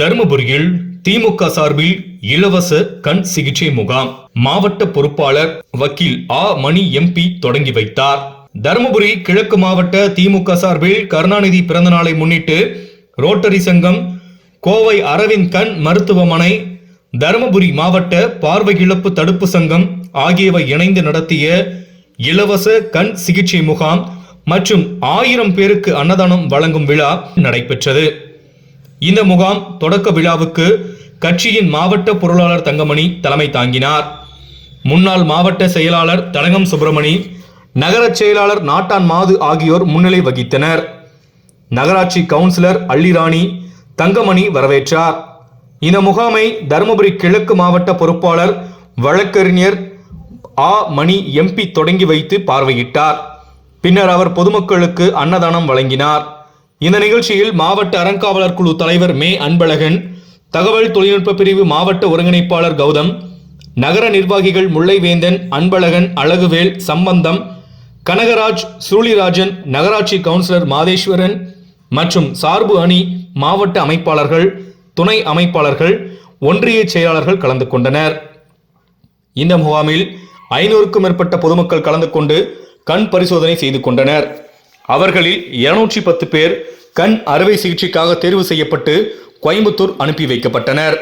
தருமபுரியில் திமுக சார்பில் இலவச கண் சிகிச்சை முகாம். மாவட்ட பொறுப்பாளர் வக்கீல் ஆ. மணி எம்பி தொடங்கி வைத்தார். தருமபுரி கிழக்கு மாவட்ட திமுக சார்பில் கருணாநிதி பிறந்த நாளை முன்னிட்டு ரோட்டரி சங்கம் கோவை அரவிந்த் கண் மருத்துவமனை தருமபுரி மாவட்ட பார்வை இழப்பு தடுப்பு சங்கம் ஆகியவை இணைந்து நடத்திய இலவச கண் சிகிச்சை முகாம் மற்றும் ஆயிரம் பேருக்கு அன்னதானம் வழங்கும் விழா நடைபெற்றது. இந்த முகாம் தொடக்க விழாவுக்கு கட்சியின் மாவட்ட பொருளாளர் தங்கமணி தலைமை தாங்கினார். முன்னாள் மாவட்ட செயலாளர் தடங்கம் சுப்பிரமணி நகரச் செயலாளர் நாட்டான் மாது ஆகியோர் முன்னிலை வகித்தனர். நகராட்சி கவுன்சிலர் அள்ளிராணி தங்கமணி வரவேற்றார். இந்த முகாமை தருமபுரி கிழக்கு மாவட்ட பொறுப்பாளர் வழக்கறிஞர் ஆ. மணி எம்பி தொடங்கி வைத்து பார்வையிட்டார். பின்னர் அவர் பொதுமக்களுக்கு அன்னதானம் வழங்கினார். இந்த நிகழ்ச்சியில் மாவட்ட அறங்காவலர் குழு தலைவர் மே அன்பழகன் தகவல் தொழில்நுட்ப பிரிவு மாவட்ட ஒருங்கிணைப்பாளர் கௌதம் நகர நிர்வாகிகள் முல்லைவேந்தன் அன்பழகன் அழகுவேல் சம்பந்தம் கனகராஜ் சுருளிராஜன் நகராட்சி கவுன்சிலர் மாதேஸ்வரன் மற்றும் சார்பு அணி மாவட்ட அமைப்பாளர்கள் துணை அமைப்பாளர்கள் ஒன்றிய செயலாளர்கள் கலந்து கொண்டனர். இந்த முகாமில் ஐநூறுக்கும் மேற்பட்ட பொதுமக்கள் கலந்து கொண்டு கண் பரிசோதனை செய்து கொண்டனர். அவர்களில் இருநூற்றி பத்து பேர் கண் அறுவை சிகிச்சைக்காக தேர்வு செய்யப்பட்டு கோயம்புத்தூர் அனுப்பி வைக்கப்பட்டனர்.